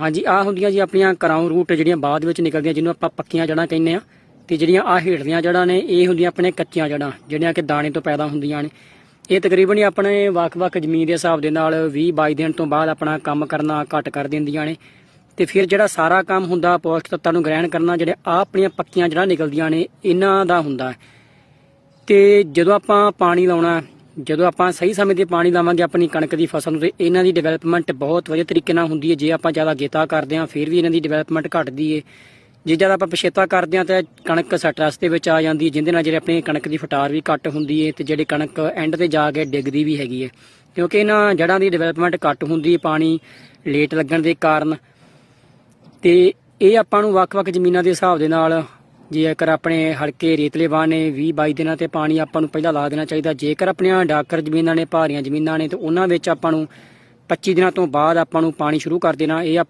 ਹਾਂਜੀ ਆ ਹੁੰਦੀਆਂ ਜੀ ਆਪਣੀਆਂ ਕਰਾਉਂ ਰੂਟ ਜਿਹੜੀਆਂ ਬਾਅਦ ਵਿੱਚ ਨਿਕਲਦੀਆਂ, ਜਿਹਨੂੰ ਆਪਾਂ ਪੱਕੀਆਂ ਜੜਾਂ ਕਹਿੰਦੇ ਆ ਤੇ ਜਿਹੜੀਆਂ ਆ ਹੇਠਲੀਆਂ ਜੜਾਂ ਨੇ, ਇਹ ਹੁੰਦੀਆਂ ਆਪਣੇ ਕੱਚੀਆਂ ਜੜਾਂ ਜਿਹੜੀਆਂ ਕਿ ਦਾਣੇ ਤੋਂ ਪੈਦਾ ਹੁੰਦੀਆਂ ਨੇ। ਇਹ ਤਕਰੀਬਨ ਹੀ ਆਪਣੇ ਵੱਖ-ਵੱਖ ਜ਼ਮੀਨ ਦੇ ਹਿਸਾਬ ਦੇ ਨਾਲ 20 22 ਦਿਨ ਤੋਂ ਬਾਅਦ ਆਪਣਾ ਕੰਮ ਕਰਨਾ ਘੱਟ ਕਰ ਦਿੰਦੀਆਂ ਨੇ। ਤੇ ਫਿਰ ਜਿਹੜਾ ਸਾਰਾ ਕੰਮ ਹੁੰਦਾ, ਪੌਸ਼ਟ ਤੱਤਾਂ ਨੂੰ ਗ੍ਰਹਿਣ ਕਰਨਾ, ਜਿਹੜੇ ਆ ਆਪਣੀਆਂ ਪੱਕੀਆਂ ਜੜਾਂ ਨਿਕਲਦੀਆਂ ਨੇ, ਇਹਨਾਂ ਦਾ ਹੁੰਦਾ। ਹੈ। ਤੇ ਜਦੋਂ ਆਪਾਂ ਪਾਣੀ ਲਾਉਣਾ ਜਦੋਂ ਆਪਾਂ ਸਹੀ ਸਮੇਂ ਤੇ ਪਾਣੀ ਲਾਵਾਂਗੇ ਆਪਣੀ ਕਣਕ ਦੀ ਫਸਲ ਨੂੰ, ਤੇ ਇਹਨਾਂ ਦੀ ਡਿਵੈਲਪਮੈਂਟ ਬਹੁਤ ਵਧੀਆ ਤਰੀਕੇ ਨਾਲ ਹੁੰਦੀ ਹੈ। ਜੇ ਆਪਾਂ ਜ਼ਿਆਦਾ ਗੇਤਾ ਕਰਦੇ ਹਾਂ, ਫਿਰ ਵੀ ਇਹਨਾਂ ਦੀ ਡਿਵੈਲਪਮੈਂਟ ਘਟਦੀ ਹੈ ਜੇ ਜ਼ਿਆਦਾ ਆਪਾਂ ਪਛੇਤਾ ਕਰਦੇ ਹਾਂ, ਤਾਂ ਕਣਕ ਸਟਰੈਸ ਦੇ ਵਿੱਚ ਆ ਜਾਂਦੀ ਹੈ ਜਿੰਦੇ ਨਾਲ ਜਿਹੜੇ ਆਪਣੀ ਕਣਕ ਦੀ ਫਟਾਰ ਵੀ ਘੱਟ ਹੁੰਦੀ ਹੈ ਤੇ ਜਿਹੜੀ ਕਣਕ ਐਂਡ ਤੇ ਜਾ ਕੇ ਡਿੱਗਦੀ ਵੀ ਹੈਗੀ ਹੈ ਕਿਉਂਕਿ ਇਹਨਾਂ ਜੜਾਂ ਦੀ ਡਿਵੈਲਪਮੈਂਟ ਘੱਟ ਹੁੰਦੀ ਹੈ ਪਾਣੀ ਲੇਟ ਲੱਗਣ ਦੇ ਕਾਰਨ। ਤੇ ਇਹ ਆਪਾਂ ਨੂੰ ਵੱਖ-ਵੱਖ ਜ਼ਮੀਨਾਂ ਦੇ ਹਿਸਾਬ ਦੇ ਨਾਲ ਜੇਕਰ ਆਪਣੇ ਹਲਕੇ ਰੇਤਲੇ ਵਾਹ ਨੇ 20 22 ਦਿਨਾਂ ਤੇ ਪਾਣੀ ਆਪਾਂ ਨੂੰ ਪਹਿਲਾਂ ਲਾ ਦੇਣਾ ਚਾਹੀਦਾ। ਜੇਕਰ ਆਪਣੀਆਂ ਡਾਕਰ ਜ਼ਮੀਨਾਂ ਨੇ, ਭਾਰੀਆਂ ਜ਼ਮੀਨਾਂ ਨੇ, ਤੇ ਉਹਨਾਂ ਵਿੱਚ ਆਪਾਂ ਨੂੰ 25 ਦਿਨਾਂ ਤੋਂ ਬਾਅਦ ਆਪਾਂ ਨੂੰ ਪਾਣੀ ਸ਼ੁਰੂ ਕਰ ਦੇਣਾ। ਇਹ